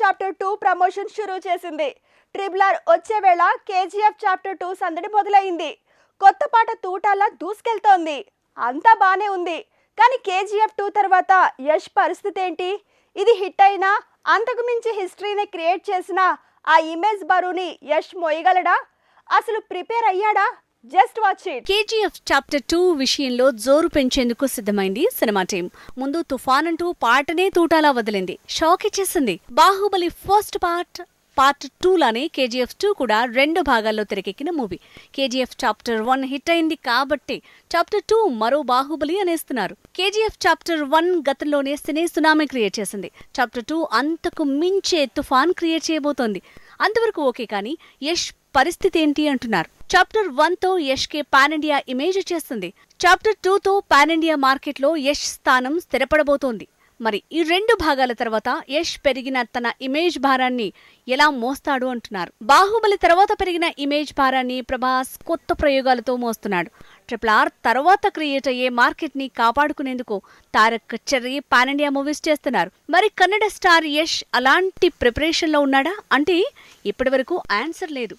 Chapter two promotion షురూ చేసింది. ట్రిబులర్ వచ్చే వేళ కేజీఎఫ్ చాప్టర్ టూ సందడి మొదలైంది. కొత్త పాట తూటాలా దూసుకెళ్తోంది. అంతా బానే ఉంది. కానీ కేజీఎఫ్ టూ తర్వాత యష్ పరిస్థితి ఏంటి? ఇది హిట్ అయినా అంతకు మించి హిస్టరీని క్రియేట్ చేసిన ఆ ఇమేజ్ బరువుని యష్ మోయగలడా? అసలు prepare అయ్యాడా? Just watch it KGF chapter two విషయంలో జోరు పెంచేందుకు సిద్ధమైంది సినిమా టీం. ముందు తుఫాన్ అంటూ పాటనే తూటాలా వదిలింది. షాక్ ఇచ్చేసింది. Baahubali first part part two లానే కేజీఎఫ్ టూ కూడా రెండు భాగాల్లో తెరకెక్కిన movie. KGF chapter one hit అయింది కాబట్టి చాప్టర్ టూ మరో బాహుబలి అనేస్తున్నారు. కేజీఎఫ్ చాప్టర్ వన్ గతంలోనే సినీ సునామీ క్రియేట్ చేసింది. చాప్టర్ టూ అంతకు మించే తుఫాన్ క్రియేట్ చేయబోతోంది. అంతవరకు ఓకే కానీ యష్ పరిస్థితి ఏంటి అంటున్నారు. చాప్టర్ వన్తో యష్ కే పాన్ ఇండియా ఇమేజ్ చేస్తుంది. చాప్టర్ టూతో పాన్ ఇండియా మార్కెట్లో యష్ స్థానం స్థిరపడబోతోంది. మరి ఈ రెండు భాగాల తర్వాత యష్ పెరిగిన తన ఇమేజ్ భారాన్ని ఎలా మోస్తాడు అంటున్నారు. బాహుబలి తర్వాత పెరిగిన ఇమేజ్ భారాన్ని ప్రభాస్ కొత్త ప్రయోగాలతో మోస్తున్నాడు. ట్రిపుల్ ఆర్ తర్వాత క్రియేట్ అయ్యే మార్కెట్ని కాపాడుకునేందుకు Tarak Cherry pan India movies చేస్తున్నారు. మరి కన్నడ స్టార్ యష్ అలాంటి ప్రిపరేషన్లో ఉన్నాడా? అంటే ఇప్పటి వరకు ఆన్సర్ లేదు.